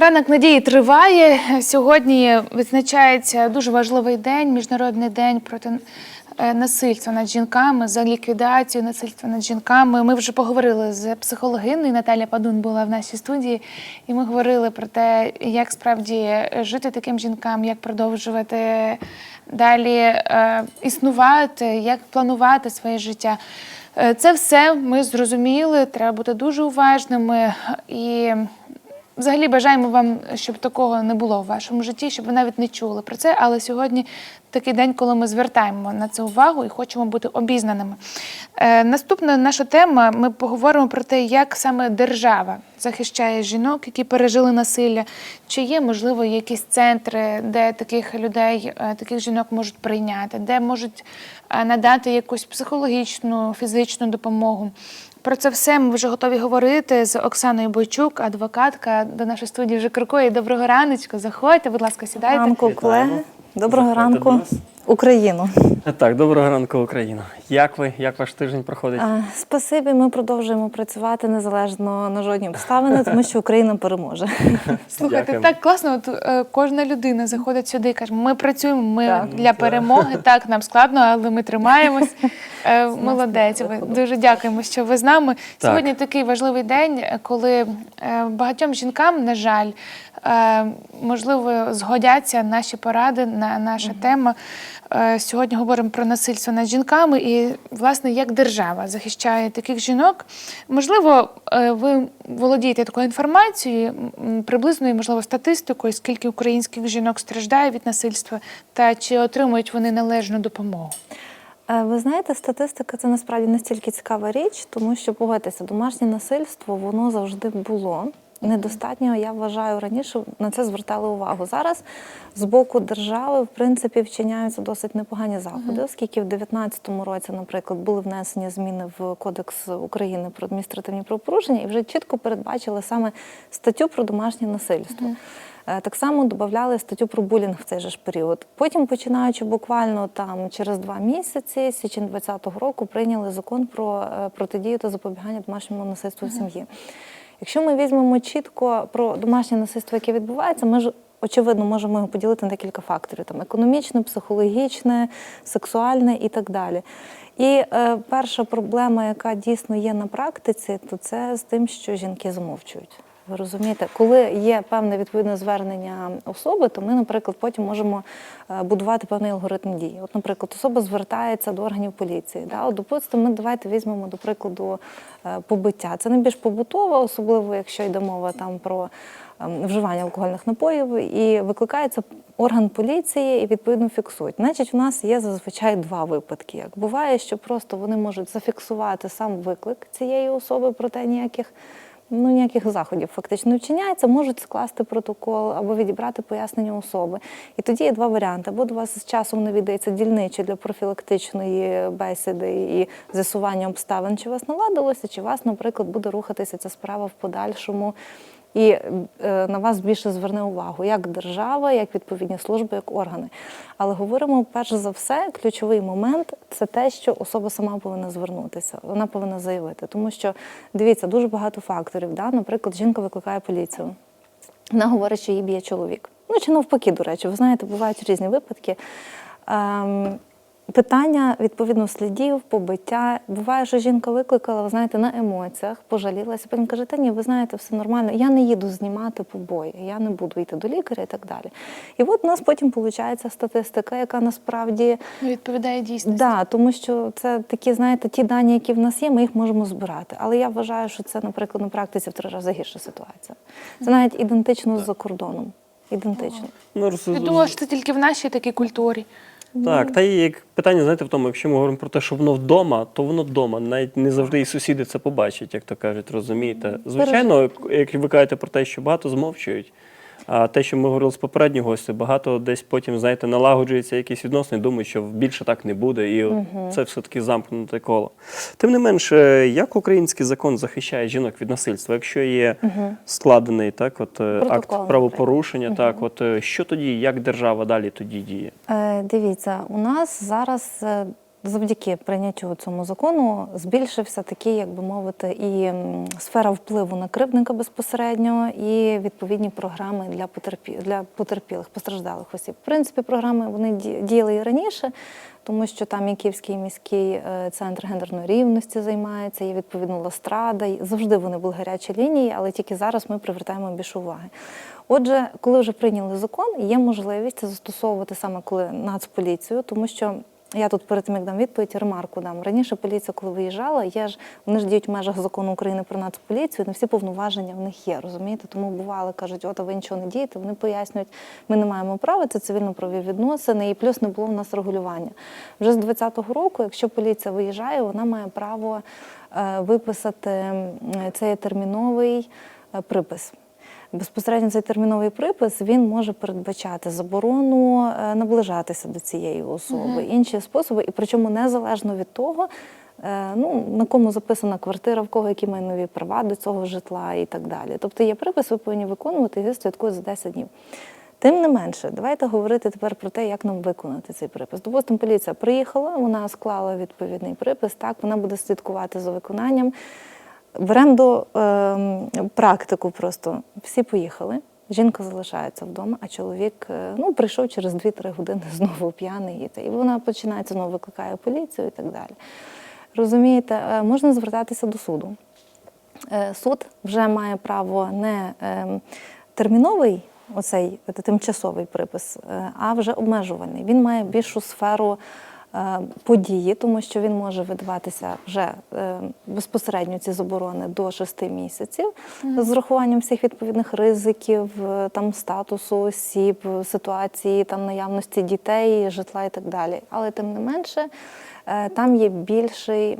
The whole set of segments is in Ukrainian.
Ранок надії триває. Сьогодні відзначається дуже важливий день, міжнародний день проти е, насильства над жінками за ліквідацію насильства над жінками. Ми вже поговорили з психологиною. Наталя Падун була в нашій студії, і ми говорили про те, як справді жити таким жінкам, як продовжувати далі е, існувати, як планувати своє життя. Е, Це все ми зрозуміли. Треба бути дуже уважними і. Взагалі бажаємо вам, щоб такого не було в вашому житті, щоб ви навіть не чули про це. Але сьогодні такий день, коли ми звертаємо на це увагу і хочемо бути обізнаними. Е, наступна наша тема: ми поговоримо про те, як саме держава захищає жінок, які пережили насилля. Чи є можливо якісь центри, де таких людей, е, таких жінок можуть прийняти, де можуть е, надати якусь психологічну, фізичну допомогу. Про це все ми вже готові говорити з Оксаною Бойчук, адвокатка до нашої студії вже крокує. Доброго раночку. Заходьте, будь ласка, сідайте. ранку, колеги. Доброго Заходьте до ранку, нас. Україну. Так, доброго ранку, Україна. Як ви? Як ваш тиждень проходить? А, Спасибі, ми продовжуємо працювати незалежно на жодні обставини, тому що Україна переможе. Слухайте, Дякуємо. так класно. От, е, кожна людина заходить сюди і каже: ми працюємо, ми Так. для перемоги. Так, нам складно, але ми тримаємось. Е, Молодець. Ви дуже дякуємо, що ви з нами. Так. Сьогодні такий важливий день, коли е, багатьом жінкам, на жаль, е, можливо, згодяться наші поради на наша тема. Е, Сьогодні говоримо про насильство над жінками і, власне, як держава захищає таких жінок. Можливо, е, ви володієте такою інформацією, приблизною, можливо, статистикою, скільки українських жінок страждає від насильства, та чи отримують вони належну допомогу. Е, Ви знаєте, статистика це насправді настільки цікава річ, тому що погодьтеся, домашнє насильство воно завжди було. Недостатньо, я вважаю, раніше на це звертали увагу. Зараз з боку держави, в принципі, вчиняються досить непогані заходи, оскільки в 2019 році, наприклад, були внесені зміни в Кодекс України про адміністративні правопорушення і вже чітко передбачили саме статтю про домашнє насильство. Е, Так само додавали статтю про булінг в цей же ж період. Потім, починаючи буквально там через два місяці, січень 2020 року, прийняли закон про е, протидію та запобігання домашньому насильству в сім'ї. Якщо ми візьмемо чітко про домашнє насильство, яке відбувається, ми ж очевидно можемо його поділити на декілька факторів: там економічне, психологічне, сексуальне і так далі. І е, перша проблема, яка дійсно є на практиці, то це з тим, що жінки замовчують. Ви розумієте, коли є певне відповідне звернення особи, то ми, наприклад, потім можемо е, будувати певний алгоритм дії. От, наприклад, особа звертається до органів поліції. Да? От, допустимо, ми давайте візьмемо, до прикладу, е, побиття. Це найбільш побутово, особливо якщо йде мова там про ем, вживання алкогольних напоїв, і викликається орган поліції і відповідно фіксують. Значить, у нас є зазвичай два випадки. Як буває, що просто вони можуть зафіксувати сам виклик цієї особи, проте ніяких. Ну, ніяких заходів фактично не вчиняється, можуть скласти протокол або відібрати пояснення особи. І тоді є два варіанти. Або до вас з часом навідається дільничий для профілактичної бесіди і з'ясування обставин, чи вас наладилося, чи вас, наприклад, буде рухатися ця справа в подальшому. І е, на вас більше зверне увагу як держава, як відповідні служби, як органи. Але говоримо перш за все, ключовий момент це те, що особа сама повинна звернутися, вона повинна заявити. Тому що дивіться, дуже багато факторів. Да? Наприклад, жінка викликає поліцію. Вона говорить, що її б'є чоловік. Ну чи навпаки, до речі, ви знаєте, бувають різні випадки. Питання відповідно слідів, побиття. Буває, що жінка викликала, ви знаєте, на емоціях, пожалілася. Потім каже, та ні, ви знаєте, все нормально. Я не їду знімати побої, я не буду йти до лікаря і так далі. І от у нас потім виходить статистика, яка насправді Не відповідає дійсності. да, тому що це такі, знаєте, ті дані, які в нас є, ми їх можемо збирати. Але я вважаю, що це, наприклад, на практиці в три рази гірша ситуація. Це навіть ідентично з за кордоном. Ідентично. Ну, Я думала, що це тільки в нашій такій культурі. Так, та і як питання, знаєте, в тому, якщо ми говоримо про те, що воно вдома, то воно вдома. Навіть не завжди і сусіди це побачать, як то кажуть, розумієте. Звичайно, як ви кажете про те, що багато змовчують. А те, що ми говорили з попереднього гостя, багато десь потім, знаєте, налагоджується якісь відносини, думають, що більше так не буде, і от це все-таки замкнуте коло. Тим не менш, е, як український закон захищає жінок від насильства, якщо є складений так, от е, Протокол, акт правопорушення, так от е, що тоді, як держава далі тоді діє? Е, дивіться, у нас зараз е, завдяки прийняттю цьому закону збільшився такий, як би мовити, і сфера впливу на кривдника безпосередньо, і відповідні програми для потерпі... для потерпілих, постраждалих осіб. В принципі, програми вони ді- діяли і раніше, тому що там і Київський міський е, центр гендерної рівності займається, є відповідно Ластрада. і Завжди вони були гарячі лінії, але тільки зараз ми привертаємо більше уваги. Отже, коли вже прийняли закон, є можливість застосовувати саме коли нацполіцію, тому що я тут перед тим, як дам відповідь, ремарку дам. Раніше поліція, коли виїжджала, є ж вони ж діють в межах закону України про нацполіцію, не всі повноваження в них є, розумієте? Тому бували, кажуть, от а ви нічого не дієте. Вони пояснюють, ми не маємо права, це цивільно-правові відносини, і плюс не було в нас регулювання. Вже з 2020 року, якщо поліція виїжджає, вона має право е, виписати цей терміновий е, припис. Безпосередньо цей терміновий припис він може передбачати заборону е, наближатися до цієї особи, інші способи, і причому незалежно від того, е, ну, на кому записана квартира, в кого які майнові права до цього житла і так далі. Тобто є припис, ви повинні виконувати і його слідкують за 10 днів. Тим не менше, давайте говорити тепер про те, як нам виконати цей припис. Допустимо, поліція приїхала, вона склала відповідний припис, так вона буде слідкувати за виконанням. Беремо до е, практику просто. Всі поїхали. Жінка залишається вдома, а чоловік е, ну, прийшов через 2-3 години знову п'яний. І, вона починається знову викликає поліцію і так далі. Розумієте, е, можна звертатися до суду. Е, Суд вже має право не е, терміновий, оцей тимчасовий припис, а вже обмежувальний. Він має більшу сферу події, тому що він може видаватися вже е, безпосередньо ці заборони до 6 місяців з урахуванням всіх відповідних ризиків, е, там статусу осіб, ситуації, там наявності дітей, житла і так далі. Але тим не менше. Е, Там є більший,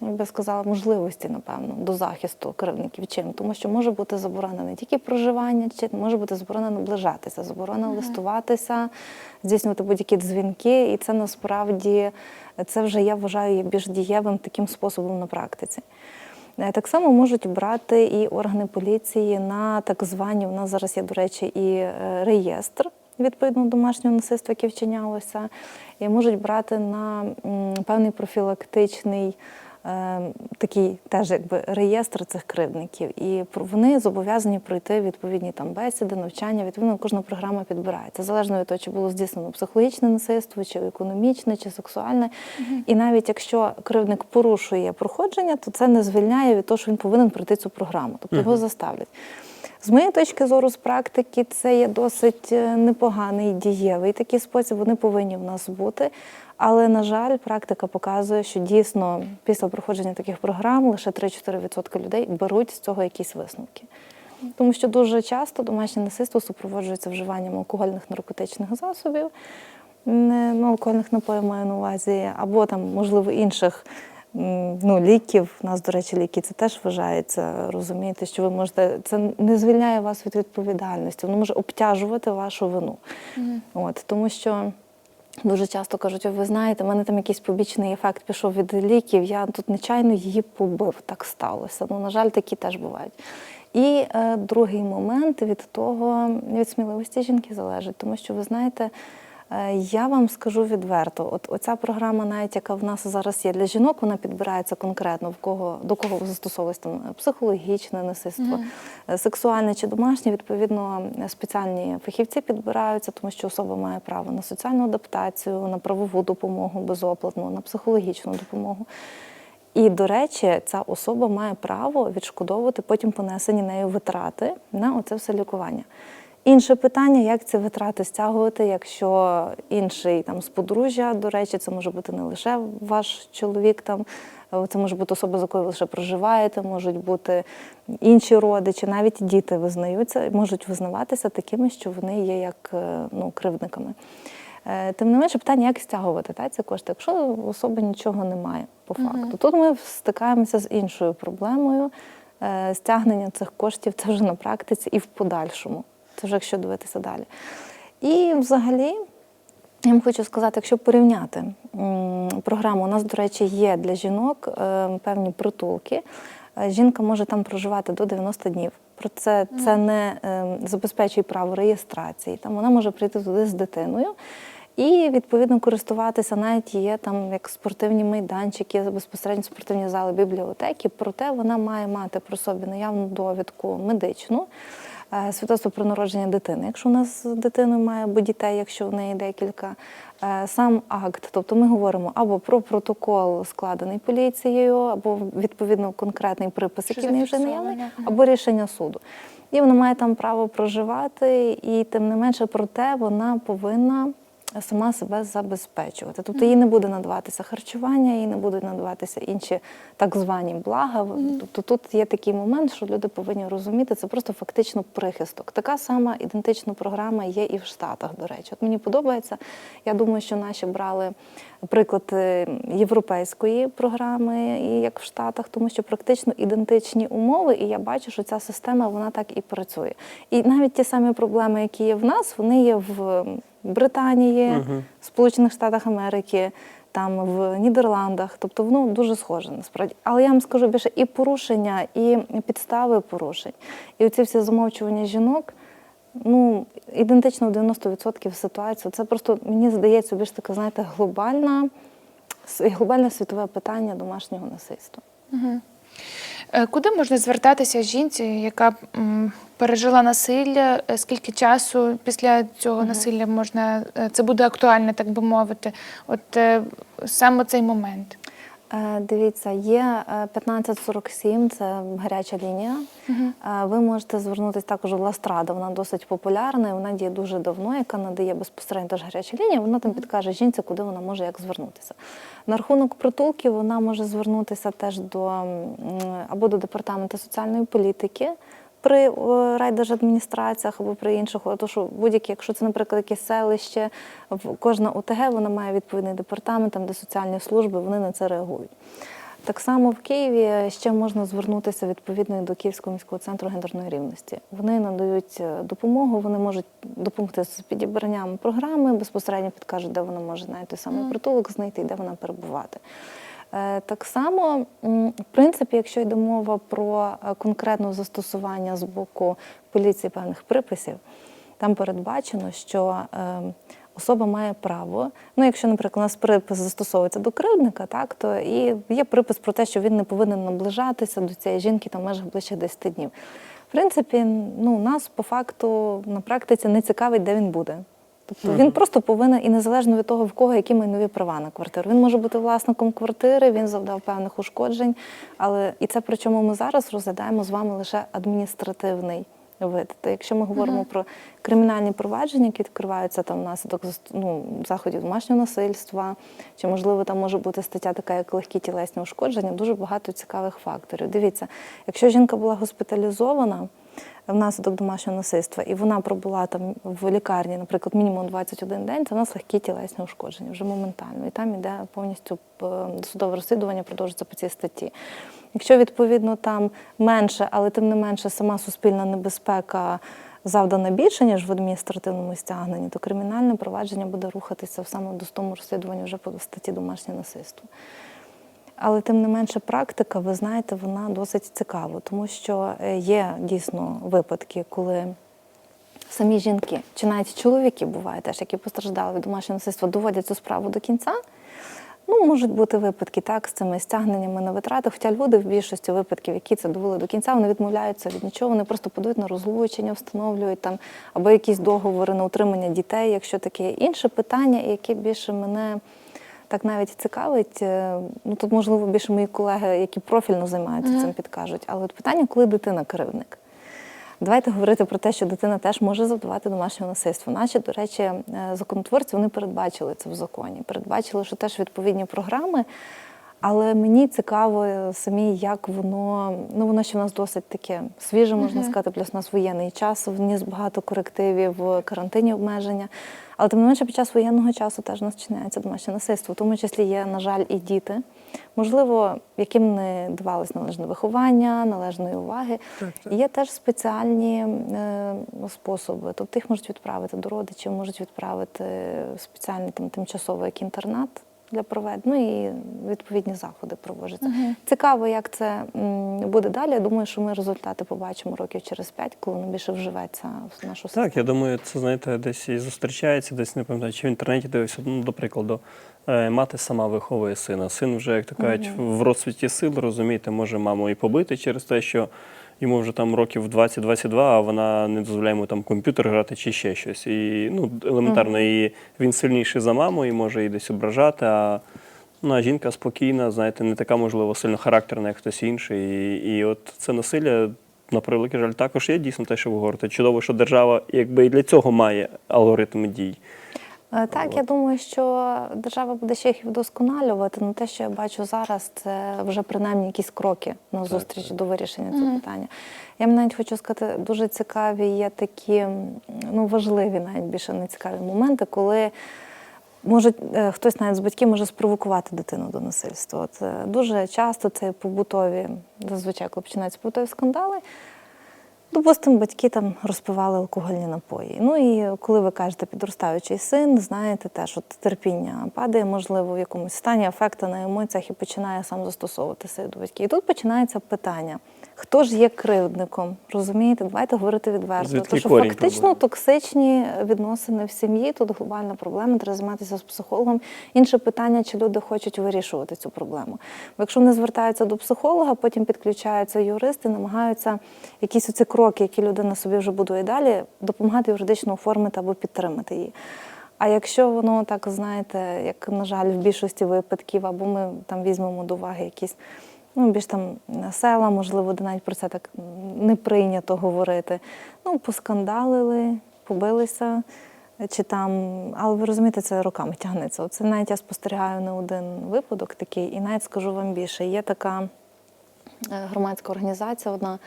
як би сказала, можливості, напевно, до захисту кривдників. Чим? Тому що може бути заборона не тільки проживання, чи може бути заборона наближатися, заборона листуватися, здійснювати будь-які дзвінки, і це насправді це вже я вважаю є більш дієвим таким способом на практиці. Е, Так само можуть брати і органи поліції на так звані, у нас зараз є, до речі, і е, реєстр відповідно домашнього насильства, яке вчинялося, і можуть брати на певний профілактичний е, такий теж якби реєстр цих кривдників. І вони зобов'язані пройти відповідні там бесіди, навчання. Відповідно, кожна програма підбирається залежно від того, чи було здійснено психологічне насильство, чи економічне, чи сексуальне. І навіть якщо кривдник порушує проходження, то це не звільняє від того, що він повинен пройти цю програму, тобто його заставлять. З моєї точки зору, з практики, це є досить е, непоганий дієвий такий спосіб. Вони повинні в нас бути. Але, на жаль, практика показує, що дійсно після проходження таких програм лише 3-4% людей беруть з цього якісь висновки. Тому що дуже часто домашнє насильство супроводжується вживанням алкогольних наркотичних засобів, не ну, алкогольних напоїв маю на увазі, або там, можливо, інших ну, ліків. У нас, до речі, ліки це теж вважається, розумієте, що ви можете. Це не звільняє вас від відповідальності, воно може обтяжувати вашу вину. От, тому що. Дуже часто кажуть, ви знаєте, в мене там якийсь побічний ефект пішов від ліків, я тут нечайно її побив, так сталося. Ну, на жаль, такі теж бувають. І е, другий момент від того, від сміливості жінки залежить, тому що ви знаєте, я вам скажу відверто, от оця програма, навіть яка в нас зараз є для жінок, вона підбирається конкретно в кого до кого застосовується там психологічне насильство, е, сексуальне чи домашнє. Відповідно, е, спеціальні фахівці підбираються, тому що особа має право на соціальну адаптацію, на правову допомогу безоплатну, на психологічну допомогу. І, до речі, ця особа має право відшкодовувати потім понесені нею витрати на оце все лікування. Інше питання, як ці витрати стягувати, якщо інший там з подружжя, до речі, це може бути не лише ваш чоловік, там е, це може бути особа, з якою ви лише проживаєте, можуть бути інші родичі, навіть діти визнаються, можуть визнаватися такими, що вони є як е, ну, кривдниками. Е, Тим не менше, питання, як стягувати та, ці кошти, якщо особи нічого немає по факту. Тут ми стикаємося з іншою проблемою. Стягнення цих коштів це вже на практиці і в подальшому. Це вже якщо дивитися далі. І взагалі, я вам хочу сказати, якщо порівняти програму, у нас, до речі, є для жінок е, певні притулки. Е, Жінка може там проживати до 90 днів. Про це це не е, забезпечує право реєстрації. Там вона може прийти туди з дитиною. І відповідно користуватися навіть є там як спортивні майданчики, безпосередньо спортивні зали, бібліотеки. Проте вона має мати про собі наявну довідку медичну. Е, Свідоцтво про народження дитини, якщо у нас з дитиною має або дітей, якщо в неї декілька, е, сам акт. Тобто ми говоримо або про протокол, складений поліцією, або відповідно конкретний припис, який в неї вже наявний, або рішення суду. І вона має там право проживати, і тим не менше, проте вона повинна сама себе забезпечувати. Тобто їй не буде надаватися харчування, їй не будуть надаватися інші так звані блага. Тобто тут є такий момент, що люди повинні розуміти, це просто фактично прихисток. Така сама ідентична програма є і в Штатах, до речі. От мені подобається. Я думаю, що наші брали приклад е, європейської програми, як в Штатах, тому що практично ідентичні умови, і я бачу, що ця система вона так і працює. І навіть ті самі проблеми, які є в нас, вони є в Британії, Мгм. Сполучених Штатах Америки. Там в Нідерландах, тобто воно дуже схоже насправді. Але я вам скажу більше і порушення, і підстави порушень, і оці всі замовчування жінок, ну ідентично в 90% ситуацію. Це просто мені здається більш таке, знаєте, глобальна, глобальне світове питання домашнього насильства. Е, Куди можна звертатися жінці, яка пережила насилля? Е, Скільки часу після цього насилля можна е, це буде актуально, так би мовити? От саме цей момент. Е, Дивіться, є е, 1547, це гаряча лінія. Угу. Ви можете звернутися також в Ластрада, вона досить популярна, вона діє дуже давно, яка надає безпосередньо теж гаряча лінія. Вона там підкаже жінці, куди вона може як звернутися. На рахунок притулків вона може звернутися теж до або до департаменту соціальної політики. При о, райдержадміністраціях або при інших, то що будь-які, якщо це, наприклад, якесь селище, кожна ОТГ вона має відповідний департамент, там де соціальні служби, вони на це реагують. Так само в Києві ще можна звернутися відповідно до Київського міського центру гендерної рівності. Вони надають е, допомогу, вони можуть допомогти з підібранням програми, безпосередньо підкажуть, де вона може знайти саме притулок, знайти, де вона перебувати. Е, Так само, в принципі, якщо йде мова про е, конкретне застосування з боку поліції певних приписів, там передбачено, що е, особа має право. Ну, якщо, наприклад, у нас припис застосовується до кривдника, так то і є припис про те, що він не повинен наближатися до цієї жінки там межах ближчих 10 днів. В принципі, ну нас по факту на практиці не цікавить, де він буде. Тобто він просто повинен, і незалежно від того, в кого які майнові права на квартиру. Він може бути власником квартири, він завдав певних ушкоджень, але і це причому ми зараз розглядаємо з вами лише адміністративний вид. Та якщо ми говоримо про кримінальні провадження, які відкриваються там внаслідок ну, заходів домашнього насильства, чи можливо там може бути стаття така, як легкі тілесні ушкодження, дуже багато цікавих факторів. Дивіться, якщо жінка була госпіталізована внаслідок домашнього насильства, і вона пробула там в лікарні, наприклад, мінімум 21 день, це в нас легкі тілесні ушкодження вже моментально. І там іде повністю е, судове розслідування, продовжується по цій статті. Якщо відповідно там менше, але тим не менше сама суспільна небезпека завдана більше, ніж в адміністративному стягненні, то кримінальне провадження буде рухатися в саме до тому розслідуванні вже по статті домашнє насильство. Але тим не менше практика, ви знаєте, вона досить цікава, тому що е, є дійсно випадки, коли самі жінки, чи навіть чоловіки бувають теж, які постраждали від домашнього насильства, доводять цю справу до кінця. Ну, можуть бути випадки так з цими стягненнями на витрати. Хоча люди в більшості випадків, які це довели до кінця, вони відмовляються від нічого, вони просто подають на розлучення, встановлюють там або якісь договори на утримання дітей, якщо таке. Інше питання, яке більше мене так навіть цікавить. е, Ну тут можливо більше мої колеги, які профільно займаються цим, підкажуть. Але от питання, коли дитина кривник. Давайте говорити про те, що дитина теж може завдавати домашнього насильства. Наші, до речі, е, законотворці вони передбачили це в законі. Передбачили, що теж відповідні програми. Але мені цікаво самі, як воно ну воно ще в нас досить таке свіже, можна сказати, плюс у нас воєнний час, вніс багато корективів, в карантині обмеження. Але тим не менше, під час воєнного часу теж нас чиняється домашнє насильство. В тому числі є, на жаль, і діти, можливо, яким не давалось належне виховання, належної уваги. Є теж спеціальні е, способи. Тобто їх можуть відправити до родичів, можуть відправити спеціальний там тимчасовий як інтернат. Для проведення, ну і відповідні заходи проводяться. Цікаво, як це буде далі. Я думаю, що ми результати побачимо років через п'ять, коли воно більше вживеться в нашу Так, я думаю, це знаєте, десь і зустрічається, десь не пам'ятаю, чи в інтернеті дивився. Ну, до прикладу, е, мати сама виховує сина. Син вже, як то кажуть, в розцвіті сил, розумієте, може маму і побити через те, що йому вже там років 20-22, а вона не дозволяє йому там комп'ютер грати чи ще щось. І ну, елементарно, і він сильніший за маму і може її десь ображати. А ну, а жінка спокійна, знаєте, не така, можливо, сильно характерна, як хтось інший. І, і от це насилля. На превеликий жаль, також є дійсно те, що ви говорите. Чудово, що держава якби і для цього має алгоритми дій. Е, Так, я думаю, що держава буде ще їх вдосконалювати. Ну те, що я бачу зараз, це вже принаймні якісь кроки на зустріч до вирішення цього питання. Я вам навіть хочу сказати, дуже цікаві є такі, ну важливі, навіть більше не цікаві моменти, коли. Може, хтось навіть з батьків може спровокувати дитину до насильства. От, е, дуже часто це побутові, зазвичай, коли починаються побутові скандали, Допустимо, батьки там розпивали алкогольні напої. Ну і коли ви кажете підростаючий син, знаєте теж, от терпіння падає, можливо, в якомусь стані афекта на емоціях і починає сам застосовуватися до батьків. І тут починається питання: хто ж є кривдником? Розумієте? Давайте говорити відверто. Звідки Тому що корінь фактично проблеми? токсичні відносини в сім'ї, тут глобальна проблема, треба займатися з психологом. Інше питання, чи люди хочуть вирішувати цю проблему. Бо якщо не звертаються до психолога, потім підключаються юристи, намагаються якісь оці кроки, які людина собі вже будує далі, допомагати юридично оформити або підтримати її. А якщо воно так, знаєте, як, на жаль, в більшості випадків, або ми там візьмемо до уваги якісь ну, більш там села, можливо, де навіть про це так не прийнято говорити. Ну, поскандалили, побилися. Чи там, але ви розумієте, це роками тягнеться. Це навіть я спостерігаю не один випадок такий, і навіть скажу вам більше. Є така е, громадська організація, одна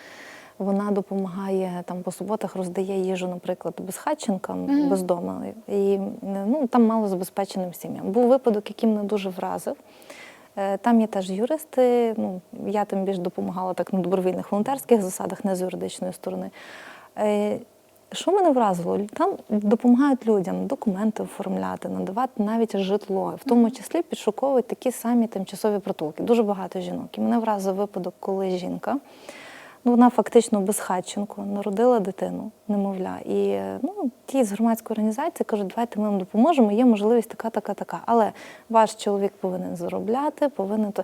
вона допомагає там по суботах, роздає їжу, наприклад, безхатченкам, бездомним, і ну, там малозабезпеченим сім'ям. Був випадок, який мене дуже вразив. Е, Там є теж юристи. Ну, я тим більш допомагала так на добровільних волонтерських засадах, не з юридичної сторони. Е, Що мене вразило? Там допомагають людям документи оформляти, надавати навіть житло, в тому числі підшуковують такі самі тимчасові притулки. Дуже багато жінок. І мене вразив випадок, коли жінка. Ну, вона фактично безхатченко народила дитину, немовля. І ну, ті з громадської організації кажуть, давайте ми вам допоможемо, є можливість така, така, така. Але ваш чоловік повинен заробляти, повинен то.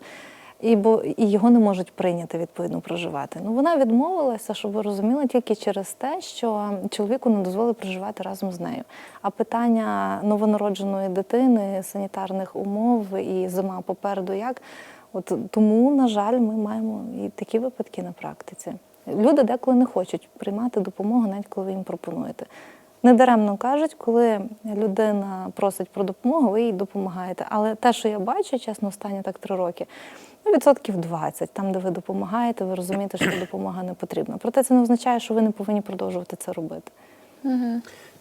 І, бо, і його не можуть прийняти відповідно проживати. Ну вона відмовилася, щоб ви розуміли, тільки через те, що чоловіку не дозволили проживати разом з нею. А питання новонародженої дитини, санітарних умов і зима попереду як. От тому, на жаль, ми маємо і такі випадки на практиці. Люди деколи не хочуть приймати допомогу, навіть коли ви їм пропонуєте. Недаремно кажуть, коли людина просить про допомогу, ви їй допомагаєте. Але те, що я бачу, чесно, останні так три роки, ну, відсотків 20, там, де ви допомагаєте, ви розумієте, що допомога не потрібна. Проте це не означає, що ви не повинні продовжувати це робити.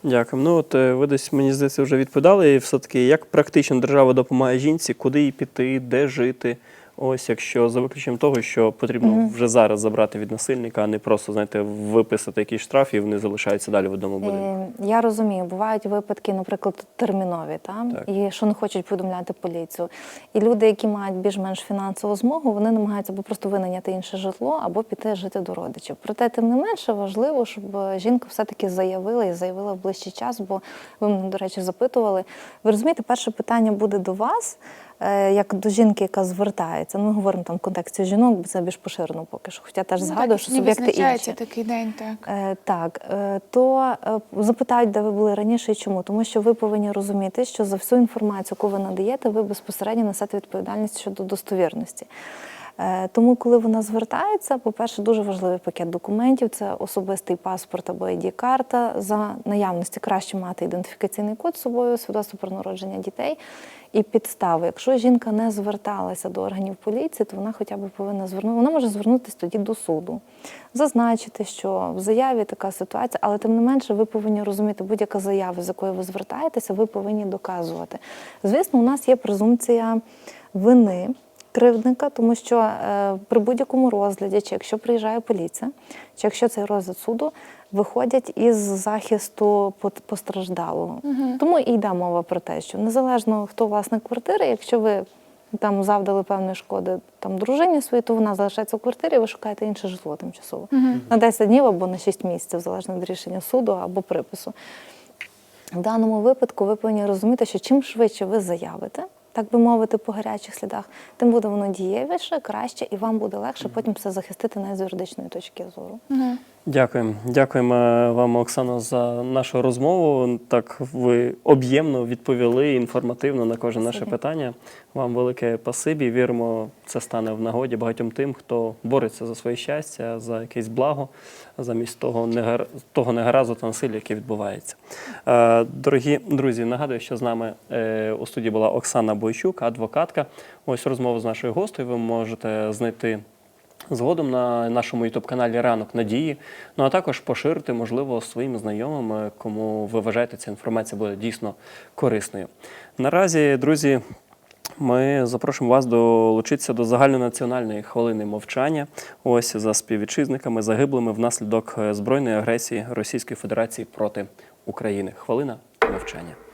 Дякую. Ну от е, ви десь мені здається вже відповідали. І все-таки як практично держава допомагає жінці, куди їй піти, де жити. Ось якщо за виключенням того, що потрібно вже зараз забрати від насильника, а не просто знаєте, виписати якийсь штраф, і вони залишаються далі в одному будинку. Е, Я розумію, бувають випадки, наприклад, термінові, там Так. і що не хочуть повідомляти поліцію. І люди, які мають більш-менш фінансову змогу, вони намагаються або просто винайняти інше житло, або піти жити до родичів. Проте, тим не менше, важливо, щоб жінка все-таки заявила і заявила в ближчий час, бо ви мене, до речі, запитували. Ви розумієте, перше питання буде до вас. Е, Як до жінки, яка звертається, ну ми говоримо там в контексті жінок, бо це більш поширено поки що. Хоча теж Ну, згадую, так, що суб'єкти інші. такий день, так. Е, Так, е, то запитають, де ви були раніше і чому. Тому що ви повинні розуміти, що за всю інформацію, яку ви надаєте, ви безпосередньо несете відповідальність щодо достовірності. Е, Тому, коли вона звертається, по-перше, дуже важливий пакет документів це особистий паспорт або id карта За наявності краще мати ідентифікаційний код з собою, свідоцтво про народження дітей і підстави. Якщо жінка не зверталася до органів поліції, то вона хоча б повинна звернути. Вона може звернутися тоді до суду, зазначити, що в заяві така ситуація, але тим не менше, ви повинні розуміти, будь-яка заява, з якою ви звертаєтеся, ви повинні доказувати. Звісно, у нас є презумпція вини. Кривдника, тому що е, при будь-якому розгляді, чи якщо приїжджає поліція, чи якщо цей розгляд суду, виходять із захисту постраждалого. Тому і йде мова про те, що незалежно хто власник квартири, якщо ви там завдали певної шкоди там дружині своїй, то вона залишається в квартирі, ви шукаєте інше житло тимчасово на 10 днів або на 6 місяців, залежно від рішення суду або припису. В даному випадку ви повинні розуміти, що чим швидше ви заявите, так би мовити, по гарячих слідах, тим буде воно дієвіше, краще, і вам буде легше потім все захистити навіть з юридичної точки зору. Дякуємо. Дякуємо вам, Оксано, за нашу розмову. Так ви об'ємно відповіли інформативно на кожне наше питання. Вам велике пасибі. Віримо, це стане в нагоді багатьом тим, хто бореться за своє щастя, за якесь благо, замість того негар... того негаразу та насилля, яке відбувається. Е, Дорогі друзі, нагадую, що з нами е, у студії була Оксана Бойчук, адвокатка. Ось розмову з нашою гостею ви можете знайти згодом на нашому ютуб-каналі Ранок Надії. Ну а також поширити, можливо, своїм знайомим, е, кому ви вважаєте, ця інформація буде дійсно корисною. Наразі, друзі. Ми запрошуємо вас долучитися до загальнонаціональної хвилини мовчання. Ось за співвітчизниками, загиблими внаслідок е, збройної агресії Російської Федерації проти України. Хвилина мовчання.